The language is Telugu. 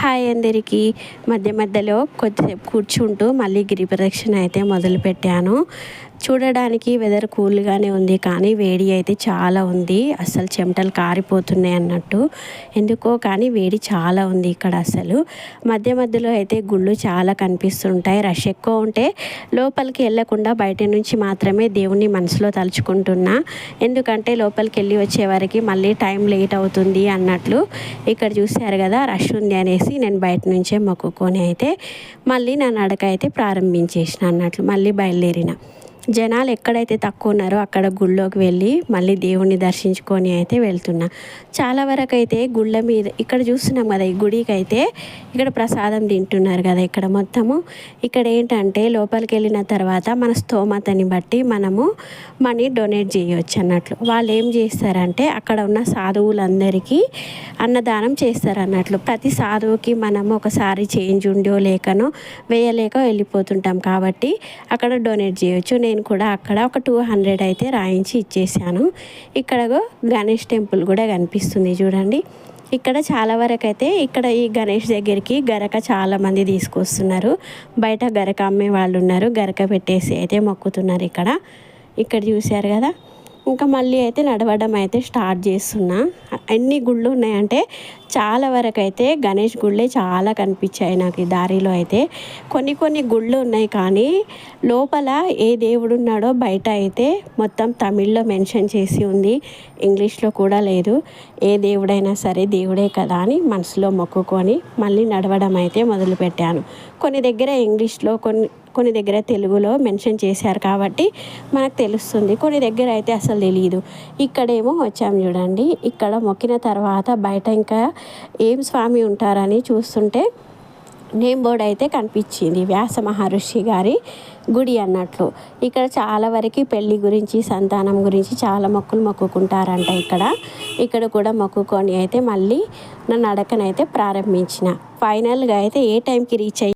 హాయ్ అందరికీ. మధ్య మధ్యలో కొద్దిసేపు కూర్చుంటూ మళ్ళీ గిరి ప్రదక్షిణ అయితే మొదలుపెట్టాను చూడడానికి వెదర్ కూల్గానే ఉంది కానీ వేడి అయితే చాలా ఉంది. అసలు చెమటలు కారిపోతున్నాయి అన్నట్టు. ఎందుకో కానీ వేడి చాలా ఉంది ఇక్కడ అసలు మధ్య మధ్యలో అయితే గుళ్ళు చాలా కనిపిస్తుంటాయి. రష్ ఎక్కువ ఉంటే లోపలికి వెళ్ళకుండా బయట నుంచి మాత్రమే దేవుణ్ణి మనసులో తలుచుకుంటున్నా. ఎందుకంటే లోపలికి వెళ్ళి వచ్చే వరకు మళ్ళీ టైం లేట్ అవుతుంది అన్నట్లు. ఇక్కడ చూశారు కదా రష్ ఉంది అనేసి. నేను బయట నుంచే మొక్కుకొని అయితే మళ్ళీ నా నడక అయితే ప్రారంభించేసిన అన్నట్లు మళ్ళీ బయలుదేరిన. జనాలు ఎక్కడైతే తక్కువ ఉన్నారో అక్కడ గుళ్ళోకి వెళ్ళి మళ్ళీ దేవుణ్ణి దర్శించుకొని అయితే వెళ్తున్నా. చాలా వరకు అయితే గుళ్ళ మీద ఇక్కడ చూస్తున్నాం కదా ఈ గుడికి అయితే ఇక్కడ ప్రసాదం తింటున్నారు కదా ఇక్కడ మొత్తము. ఇక్కడ ఏంటంటే లోపలికి వెళ్ళిన తర్వాత మన స్తోమతని బట్టి మనము మనీ డొనేట్ చేయవచ్చు అన్నట్లు. వాళ్ళు ఏం చేస్తారంటే అక్కడ ఉన్న సాధువులందరికీ అన్నదానం చేస్తారు అన్నట్లు. ప్రతి సాధువుకి మనము ఒకసారి చేంజ్ ఉండో లేకనో వేయలేక వెళ్ళిపోతుంటాం కాబట్టి అక్కడ డొనేట్ చేయొచ్చు. నేను నేను కూడా అక్కడ ఒక టూ హండ్రెడ్ అయితే రాయించి ఇచ్చేసాను. ఇక్కడగో గణేష్ టెంపుల్ కూడా కనిపిస్తుంది చూడండి. ఇక్కడ చాలా వరకు అయితే ఇక్కడ ఈ గణేష్ దగ్గరికి గరక చాలామంది తీసుకొస్తున్నారు. బయట గరక అమ్మే వాళ్ళు ఉన్నారు. గరక పెట్టేసి అయితే మొక్కుతున్నారు ఇక్కడ. ఇక్కడ చూశారు కదా? ఇంకా మళ్ళీ అయితే నడవడం అయితే స్టార్ట్ చేస్తున్నా. ఎన్ని గుళ్ళు ఉన్నాయంటే చాలా వరకు అయితే గణేష్ గుళ్ళే చాలా కనిపించాయి నాకు ఈ దారిలో అయితే. కొన్ని కొన్ని గుళ్ళు ఉన్నాయి కానీ లోపల ఏ దేవుడు ఉన్నాడో బయట అయితే మొత్తం తమిళ్ళో మెన్షన్ చేసి ఉంది. ఇంగ్లీష్లో కూడా లేదు. ఏ దేవుడైనా సరే దేవుడే కదా అని మనసులో మొక్కుకొని మళ్ళీ నడవడం అయితే మొదలుపెట్టాను. కొన్ని దగ్గర ఇంగ్లీష్లో కొన్ని కొన్ని దగ్గర తెలుగులో మెన్షన్ చేశారు కాబట్టి మనకు తెలుస్తుంది. కొన్ని దగ్గర అయితే అసలు తెలియదు ఇక్కడేమో వచ్చాము చూడండి. ఇక్కడ మొక్కిన తర్వాత బయట ఇంకా ఏం స్వామి ఉంటారని చూస్తుంటే నేమ్ బోర్డ్ అయితే కనిపించింది. వ్యాస మహర్షి గారి గుడి అన్నట్లు. ఇక్కడ చాలా వరకు పెళ్ళి గురించి సంతానం గురించి చాలా మొక్కులు మొక్కుకుంటారంట ఇక్కడ. ఇక్కడ కూడా మొక్కుకొని అయితే మళ్ళీ నా నడకనైతే ప్రారంభించిన. ఫైనల్గా అయితే ఏ టైంకి రీచ్ అయ్యి